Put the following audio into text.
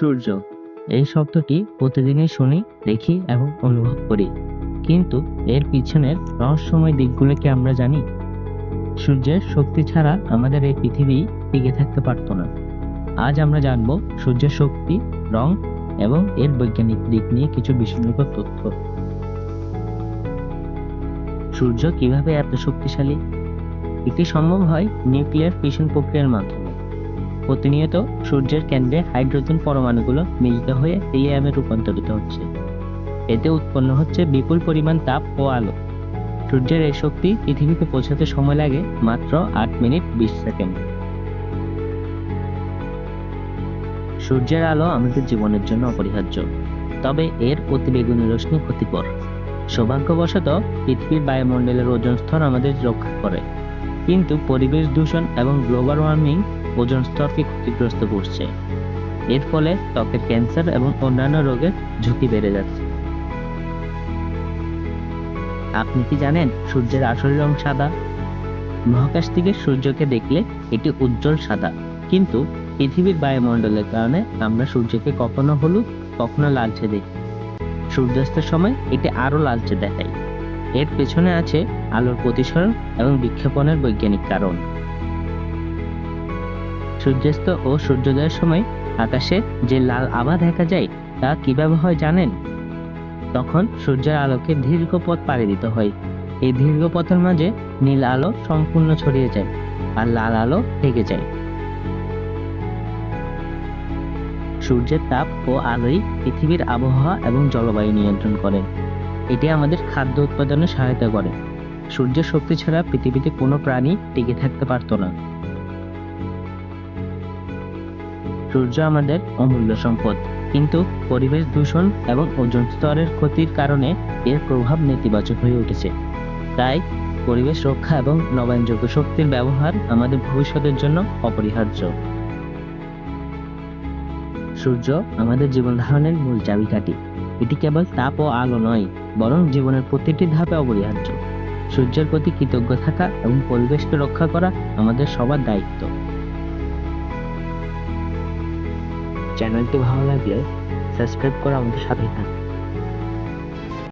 সূর্য। এই শব্দটি প্রতিদিনই শুনি, দেখি এবং অনুভব করি। কিন্তু এর পিছনের রহস্যময় দিকগুলো কি আমরা জানি? সূর্যের শক্তি ছাড়া আমাদের এই পৃথিবী টিকে থাকতে পারত না। আজ আমরা জানব সূর্যের শক্তি, রং এবং এর বৈজ্ঞানিক দিক নিয়ে কিছু বিস্ময়কর তথ্য। সূর্য কীভাবে এত শক্তিশালী? এটি সম্ভব হয় নিউক্লিয়ার ফিশন প্রক্রিয়ার মাধ্যমে। প্রতিনিয়ত সূর্যের কেন্দ্রে হাইড্রোজেন পরমাণুগুলো মিলিত হয়ে হিলিয়ামে রূপান্তরিত হচ্ছে। এতে উৎপন্ন হচ্ছে বিপুল পরিমাণ তাপ ও আলো। সূর্যের এই শক্তি পৃথিবীতে পৌঁছাতে সময় লাগে মাত্র আট মিনিট বিশ সেকেন্ড। সূর্যের আলো আমাদের জীবনের জন্য অপরিহার্য, তবে এর অতিবেগুনি রশ্মি ক্ষতিকর। সৌভাগ্যবশত পৃথিবীর বায়ুমণ্ডলের ওজন স্তর আমাদের রক্ষা করে। কিন্তু পরিবেশ দূষণ এবং গ্লোবাল ওয়ার্মিং ওজন স্তরকে ক্ষতিগ্রস্ত করছে। এর ফলে ত্বকের ক্যান্সার এবং অন্যান্য রোগের ঝুঁকি বেড়ে যাচ্ছে। আপনি কি জানেন সূর্যের আসল রং সাদা? মহাকাশ থেকে সূর্যকে দেখলে এটি উজ্জ্বল সাদা। কিন্তু পৃথিবীর বায়ুমণ্ডলের কারণে আমরা সূর্যকে কখনো হলুদ, কখনো লালচে দেখি। সূর্যাস্তের সময় এটি আরও লালচে দেখায়। এর পেছনে আছে আলোর প্রতিসরণ এবং বিক্ষেপণের বৈজ্ঞানিক কারণ। সূর্যাস্ত ও সূর্যোদয়ের সময় আকাশে যে লাল আভা দেখা যায়, তা কীভাবে হয় জানেন? তখন সূর্যের আলোকে দীর্ঘ পথ পাড়ি দিতে হয়। এই দীর্ঘ পথের মাঝে নীল আলো সম্পূর্ণ ছড়িয়ে যায় আর লাল আলো থেকে যায়। সূর্যের তাপ ও আলোই পৃথিবীর আবহাওয়া এবং জলবায়ু নিয়ন্ত্রণ করে। এটি আমাদের খাদ্য উৎপাদনে সহায়তা করে। সূর্যের শক্তি ছাড়া পৃথিবীতে কোনো প্রাণী টিকে থাকতে পারত না। সূর্য আমাদের অমূল্য সম্পদ। কিন্তু পরিবেশ দূষণ এবং ওজন স্তরের ক্ষতির কারণে এর প্রভাব নেতিবাচক হয়ে উঠেছে। তাই পরিবেশ রক্ষা এবং নবায়নযোগ্য শক্তির ব্যবহার আমাদের ভবিষ্যতের জন্য অপরিহার্য। সূর্য আমাদের জীবন ধারণের মূল চাবিকাঠি। এটি কেবল তাপ ও আলো নয়, বরং জীবনের প্রতিটি ধাপে অপরিহার্য। সূর্যের প্রতি কৃতজ্ঞ থাকা এবং পরিবেশকে রক্ষা করা আমাদের সবার দায়িত্ব। চ্যানেলটি ভালো লাগলে সাবস্ক্রাইব করে আমাদের সাথেই থাকুন